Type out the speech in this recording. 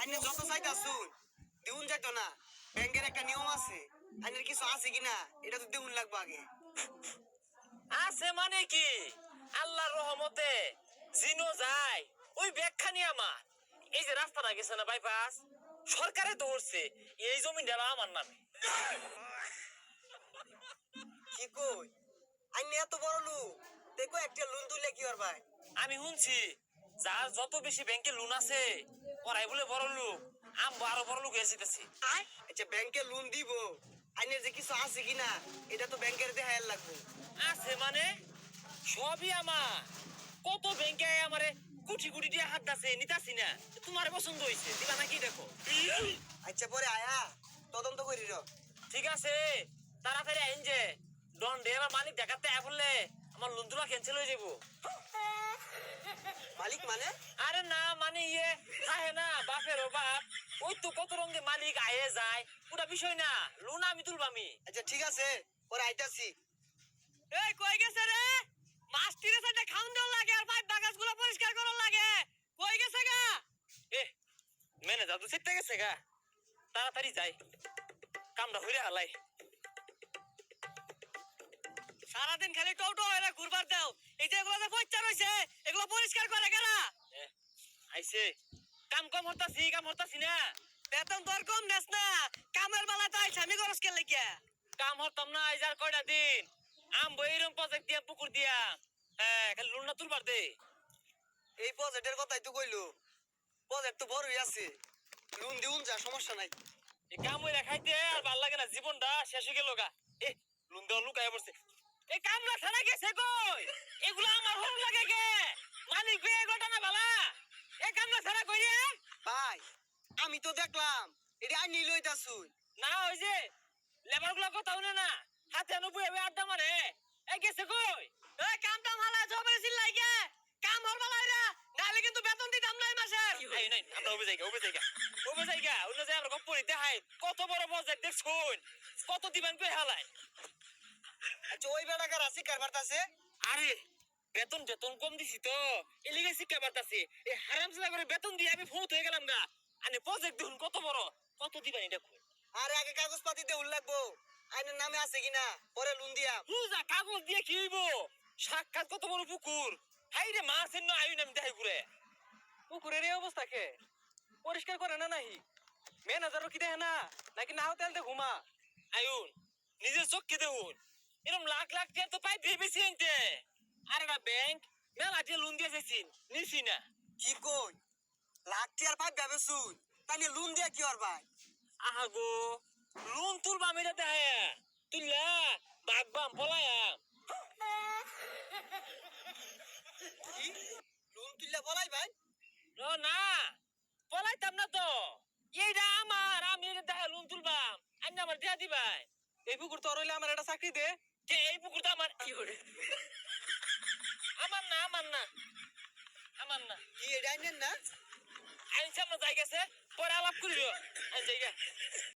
আইনে যত চাইতা শুন দিউন যাইতো না। ব্যাংকের একটা নিয়ম আছে আইনের কিছু আছে কিনা এটা তো দিউন লাগবে আগে। আছে মানে কি? আল্লাহর রহমতে জিনো যায় ওই ব্যাগখানি আমার। এই যে রাস্তাটা গেছে না বাইপাস সরকারে ধরছে এই জমিটা আমার নামে। কি কই? আইনে এত বড় লোক দেখো একটা লোন তুলে কি আর ভাই? আমি শুনছি যার যত বেশি ব্যাংকে লোন আছে ওরাই বলে বড় লোক। আম আরও বড় লোক হয়ে যেতেছি। আচ্ছা ব্যাংকে লোন দিব। আইনের যে কিছু আছে কিনা এটা তো ব্যাংকের দেখায় লাগবে। আছে মানে? সবই আমার। কত ব্যাংকে আমারে? কোটি কোটি দিয়ে হাত দাসে নিতাছি না। তোমার পছন্দ হয়েছে দিবা নাকি দেখো আচ্ছা পরে আয়া। তদন্ত করি র। ঠিক আছে। তাড়াতাড়ি আইন যে। ডন ডে মালিক দেখাতে আয় বললে আমার লোন তোলা ক্যান্সেল হয়ে যাব মালিক মানে? আরে না মানে ইয়ে থাকে না বাপের বাপ ওই তো কত রঙে মালিক আয়ে যায়। ওটা বিষয় না লোন আমি তুলবামি আচ্ছা ঠিক আছে পরে আইতাছি। এই কই গেছে রে? মাছ তীরে সাইডে খাউন দেওয়া লাগে আর পাইপ বাগাসগুলো পরিষ্কার করা লাগে। কই গেছে গা? এ ম্যানেজার তো চিত্তে গেছে গা। তাড়াতাড়ি যাই। কামটা হইরে হালাই সারাদিন খালি টোটো হয়ে ঘুরবার দাও। এই যে এগুলো যে রয়েছে এগুলো পরিষ্কার করে কেনা আইছে। কাম কম হতাছি কাম হতাছি না। বেতন তোর কম নেস না। কামের বেলা তো আইছে আমি খরচ কে লাগিয়া? কাম হতাম না আইজার কয়টা দিন? আম বইরম প্রজেক্ট দিয়া পুকুর দিয়া। হ্যাঁ খালি লোন না তুলবার দে। এই প্রজেক্টের কথাই তো কইলো। প্রজেক্ট তো বড়ই আছে। লোন দিউন যা সমস্যা নাই। এই কাম হইরা খাইতে আর ভালো লাগে না জীবনটা শেষ হয়ে গেল গা। এ লোন দেওয়া লুকায় পড়ছে। এই কামলা ছাড়া গেছে কই? এগুলো আমার ভালো লাগে কে? মালিক বে গোটা না বালা। এই কামলা ছাড়া কই রে? ভাই আমি তো দেখলাম এটা আইনি লইতাছুন। না ওই যে লেবারগুলো কথা শুনে না। হাতে নব্বই হবে আড্ডা মারে। এই গেছে কই? এই কাম টাম হালা জবের চিল্লাই গে। কাম হল বালাইরা নালে কিন্তু বেতন দিতাম না এই মাসের এই নাই আমরা ওবে যাইগা ওবে যাইগা ওবে যাইগা অন্য যে আমরা গপ্প হাই কত বড় প্রজেক্ট দেখছুন? কত দিবেন কই হালাই আচ্ছা ওই বেড়াকার আছে কারবার আছে? আরে বেতন বেতন কম দিছি তো। এলিগে শিক্ষা বাতাছি এই হারাম করে বেতন দিয়ে আমি ফোন হয়ে গেলাম গা। আনে প্রজেক্ট দেখুন কত বড়। কত দিবেন এটা কই? আরে আগে কাগজপাতি দেউন লাগবো। আইনের নামে আছে কিনা? পরে লোন দিয়া। হুজা কাগজ দিয়ে কি হইব? সাক্ষাৎ কত বড় পুকুর। হাই রে মাছ এন্ন আইন আমি দেখাই ঘুরে পুকুরের এই অবস্থা কে? পরিষ্কার করে না নাহি? ম্যানেজারও কি দেখে না? নাকি নাও তেল ঘুমা? আয়ুন নিজের চোখ কি দেখুন। এরকম লাখ লাখ টাকা তো পাই দিয়ে বেশি আনতে আরে না ব্যাংক মেলা দিয়ে লোন দিয়ে যাইছিন নিছি না। কি কই? লাখ টিয়ার শুন তাই নিয়ে লোন দিয়া কি আর ভাই? আহা গো লোন তুলবা মেরে দেহে তুললা বাগবাম পলায়াম কি? লোন তুললে বলাই ভাই? না পলাইতাম না তো। এইটা আমার আমি এটা দেখা লোন তুলবাম। আইনা আমার দেয়া দিবাই। এই পুকুর তো রইলে আমার একটা চাকরি দে। কে এই পুকুরটা আমার। কি করে? আমার না আমার না। আমার না। কি এটা আইনেন না? আইন সামনে যাই গেছে পরে আলাপ করিল আইন যাই গে।